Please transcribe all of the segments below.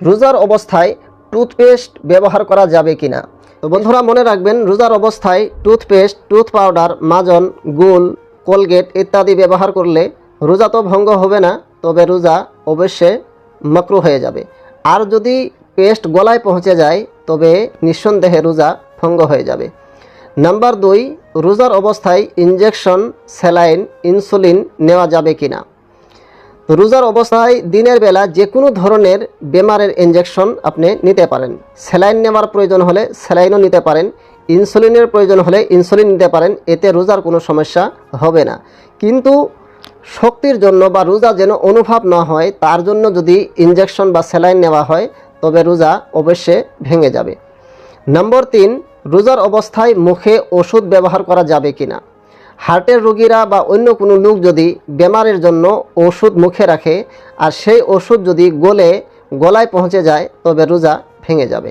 রোজার অবস্থায় টুথপেস্ট ব্যবহার করা যাবে কিনা? তো বন্ধুরা, মনে রাখবেন, রোজার অবস্থায় টুথপেস্ট, টুথ পাউডার, মাজন, গুল, কোলগেট ইত্যাদি ব্যবহার করলে রোজা তো ভঙ্গ হবে না, তবে রোজা অবশ্যই মকরু হয়ে যাবে। আর যদি পেস্ট গলায় পৌঁছে যায়, তবে নিঃসন্দেহে রোজা ভঙ্গ হয়ে যাবে। নাম্বার দুই, রোজার অবস্থায় ইঞ্জেকশন স্যালাইন, ইনসুলিন নেওয়া যাবে কিনা? রোজার অবস্থায় দিনের বেলা যে কোনো ধরনের বেমারের ইনজেকশন আপনি নিতে পারেন। স্যালাইন নেওয়ার প্রয়োজন হলে স্যালাইনও নিতে পারেন। ইনসুলিনের প্রয়োজন হলে ইনসুলিন নিতে পারেন। এতে রোজার কোনো সমস্যা হবে না। কিন্তু শক্তির জন্য বা রোজা যেন অনুভব না হয়, তার জন্য যদি ইনজেকশন বা স্যালাইন নেওয়া হয়, তবে রোজা অবশ্যই ভেঙে যাবে। নম্বর তিন, রোজার অবস্থায় মুখে ওষুধ ব্যবহার করা যাবে কিনা? হার্টের রোগীরা বা অন্য কোনো লোক যদি বেমারের জন্য ওষুধ মুখে রাখে আর সেই ওষুধ যদি গলে, গলায় পৌঁছে যায়, তবে রোজা ভেঙে যাবে।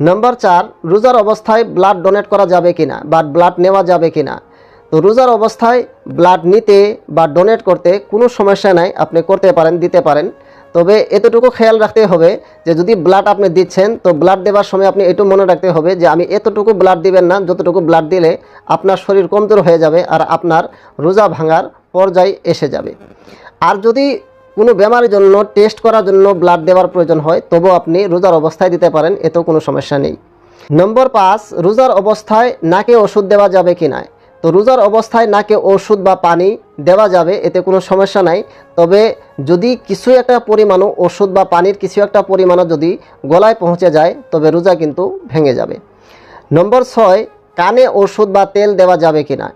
নম্বর চার, রোজার অবস্থায় ব্লাড ডোনেট করা যাবে কিনা বা ব্লাড নেওয়া যাবে কিনা? তো রোজার অবস্থায় ব্লাড নিতে বা ডোনেট করতে কোনো সমস্যা নাই, আপনি করতে পারেন, দিতে পারেন। তবে এতটুকু খেয়াল রাখতে হবে যে যদি ব্লাড আপনি দিচ্ছেন, তো ব্লাড দেওয়ার সময় আপনি এটু মনে রাখতে হবে যে আমি এতটুকু ব্লাড দিবেন না, যতটুকু ব্লাড দিলে আপনার শরীর কমজোর হয়ে যাবে আর আপনার রোজা ভাঙার পর্যায়ে এসে যাবে। আর যদি কোনো বেমারের জন্য টেস্ট করার জন্য ব্লাড দেওয়ার প্রয়োজন হয়, তবুও আপনি রোজার অবস্থায় দিতে পারেন, এতেও কোনো সমস্যা নেই। নম্বর পাঁচ, রোজার অবস্থায় নাকে ওষুধ দেওয়া যাবে কি না তো রোজার অবস্থায় নাকে ওষুধ বা পানি দেওয়া যাবে, এতে কোনো সমস্যা নাই। তবে যদি কিছু একটা পরিমাণও ওষুধ বা পানির কিছু একটা পরিমাণও যদি গলায় পৌঁছে যায়, তবে রোজা কিন্তু ভেঙে যাবে। নম্বর ছয়, কানে ওষুধ বা তেল দেওয়া যাবে কি না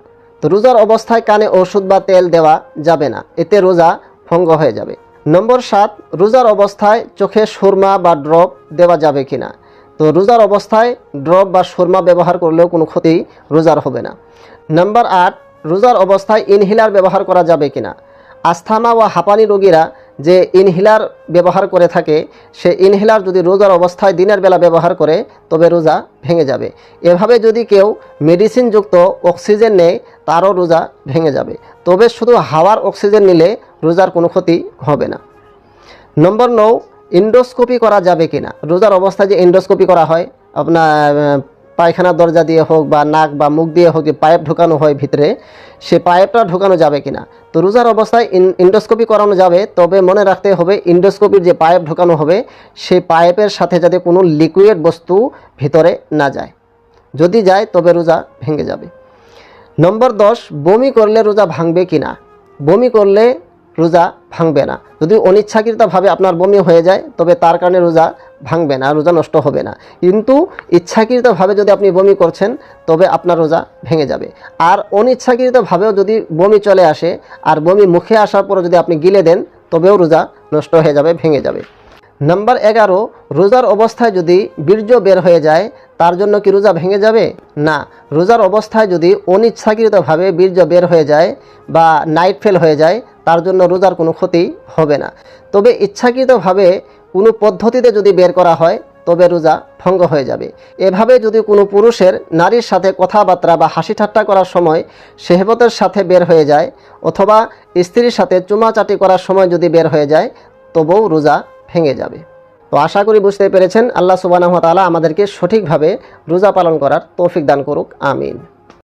তো রোজার অবস্থায় কানে ওষুধ বা তেল দেওয়া যাবে না, এতে রোজা ভঙ্গ হয়ে যাবে। নম্বর সাত, রোজার অবস্থায় চোখে সুরমা বা ড্রপ দেওয়া যাবে কি না তো রোজার অবস্থায় ড্রপ বা সুরমা ব্যবহার করলেও কোনো ক্ষতি রোজার হবে না। নাম্বার আট, রোজার অবস্থায় ইনহিলার ব্যবহার করা যাবে কিনা? আস্থামা ও হাঁপানি রোগীরা যে ইনহিলার ব্যবহার করে থাকে, সে ইনহিলার যদি রোজার অবস্থায় দিনের বেলা ব্যবহার করে, তবে রোজা ভেঙে যাবে। এভাবে যদি কেউ মেডিসিনযুক্ত অক্সিজেন নেয়, তারও রোজা ভেঙে যাবে। তবে শুধু হাওয়ার অক্সিজেন নিলে রোজার কোনো ক্ষতি হবে না। নম্বর নৌ ইন্ডোস্কোপি করা যাবে কি না রোজার অবস্থায় যে ইন্ডোস্কোপি করা হয়, আপনার পায়খানার দরজা দিয়ে হোক বা নাক বা মুখ দিয়ে হোক যে পাইপ ঢোকানো হয় ভিতরে, সে পাইপটা ঢোকানো যাবে কি না তো রোজার অবস্থায় ইন- ইন্ডোস্কোপি করানো যাবে, তবে মনে রাখতে হবে ইন্ডোস্কোপির যে পাইপ ঢোকানো হবে সেই পাইপের সাথে যাতে কোনো লিকুইড বস্তু ভিতরে না যায়। যদি যায়, তবে রোজা ভেঙে যাবে। নম্বর দশ, বমি করলে রোজা ভাঙবে কি না বমি করলে রোজা ভাঙবে না। যদি অনিচ্ছাকৃতভাবে আপনার বমি হয়ে যায়, তবে তার কারণে রোজা ভাঙবে না, রোজা নষ্ট হবে না। কিন্তু ইচ্ছাকৃতভাবে যদি আপনি বমি করছেন, তবে আপনার রোজা ভেঙে যাবে। আর অনিচ্ছাকৃতভাবেও যদি বমি চলে আসে, আর বমি মুখে আসার পরে যদি আপনি গিলে দেন, তবেও রোজা নষ্ট হয়ে যাবে, ভেঙে যাবে। নাম্বার এগারো, রোজার অবস্থায় যদি বীর্য বের হয়ে যায়, তার জন্য কি রোজা ভেঙে যাবে? না। রোজার অবস্থায় যদি অনিচ্ছাকৃতভাবে বীর্য বের হয়ে যায় বা নাইট ফেল হয়ে যায় তার জন্য রোজার কোনো ক্ষতি হবে না। তবে ইচ্ছাকৃতভাবে কোনো পদ্ধতিতে যদি বের করা হয়, তবে রোজা ভঙ্গ হয়ে যাবে। এভাবে যদি কোনো পুরুষের নারীর সাথে কথাবার্তা বা হাসি ঠাট্টা করার সময় সেহবতের সাথে বের হয়ে যায়, অথবা স্ত্রীর সাথে চুমাচাটি করার সময় যদি বের হয়ে যায়, তবুও রোজা ভেঙে যাবে। তো আশা করি বুঝতে পেরেছেন। আল্লাহ সুবাহ তাআলা আমাদেরকে সঠিকভাবে রোজা পালন করার তৌফিক দান করুক। আমিন।